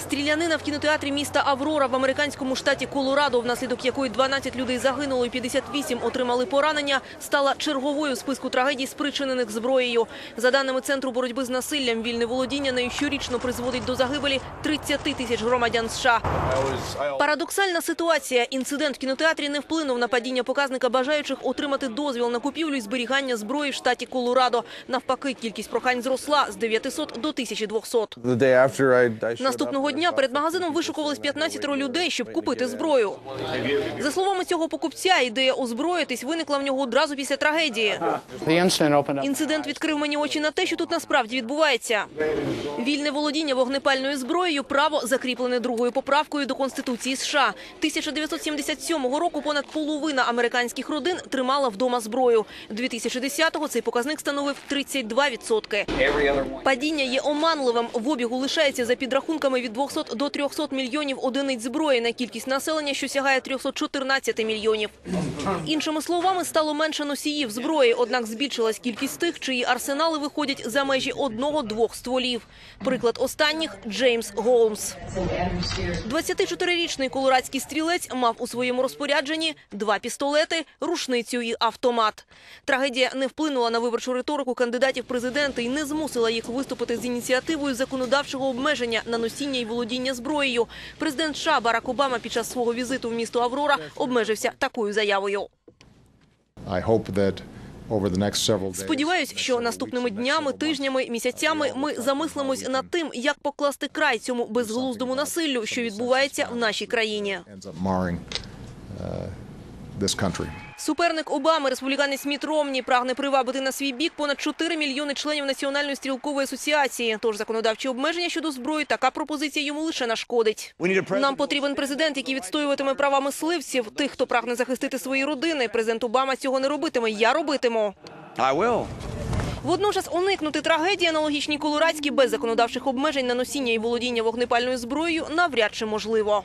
Стрілянина в кінотеатрі міста Аврора в американському штаті Колорадо, внаслідок якої 12 людей загинуло і 58 отримали поранення, стала черговою в списку трагедій, спричинених зброєю. За даними Центру боротьби з насиллям, вільне володіння нею щорічно призводить до загибелі 30 тисяч громадян США. Парадоксальна ситуація. Інцидент в кінотеатрі не вплинув на падіння показника бажаючих отримати дозвіл на купівлю і зберігання зброї в штаті Колорадо. Навпаки, кількість прохань зросла з 900 до 1200. The day after I, I showed Наступного up, дня перед магазином вишукувались 15 людей, щоб купити зброю. За словами цього покупця, ідея озброїтись виникла в нього одразу після трагедії. Інцидент відкрив мені очі на те, що тут насправді відбувається. Вільне володіння вогнепальною зброєю – право закріплене другою поправкою до Конституції США. 1977 року понад половина американських родин тримала вдома зброю. 2010-го цей показник становив 32%. Падіння є оманливим. В обігу лишається за підрахунками від 200 до 300 мільйонів одиниць зброї на кількість населення, що сягає 314 мільйонів. Іншими словами, стало менше носіїв зброї, однак збільшилась кількість тих, чиї арсенали виходять за межі одного-двох стволів. Приклад останніх – Джеймс Голмс. 24-річний колорадський стрілець мав у своєму розпорядженні два пістолети, рушницю і автомат. Трагедія не вплинула на виборчу риторику кандидатів в президенти і не змусила їх виступити з ініціативою законодавчого обмеження на носіння і володіння зброєю. Президент США Барак Обама під час свого візиту в місто Аврора обмежився такою заявою. Сподіваюсь, що наступними днями, тижнями, місяцями ми замислимось над тим, як покласти край цьому безглуздому насиллю, що відбувається в нашій країні. This country. Суперник Обами, республіканець Міт Ромні, прагне привабити на свій бік понад 4 мільйони членів Національної стрілкової асоціації. Тож законодавчі обмеження щодо зброї така пропозиція йому лише нашкодить. Нам потрібен президент, який відстоюватиме права мисливців, тих, хто прагне захистити свої родини. Президент Обама цього не робитиме. Я робитиму. I will. Водночас уникнути трагедії аналогічній колорадській без законодавчих обмежень на носіння і володіння вогнепальною зброєю навряд чи можливо.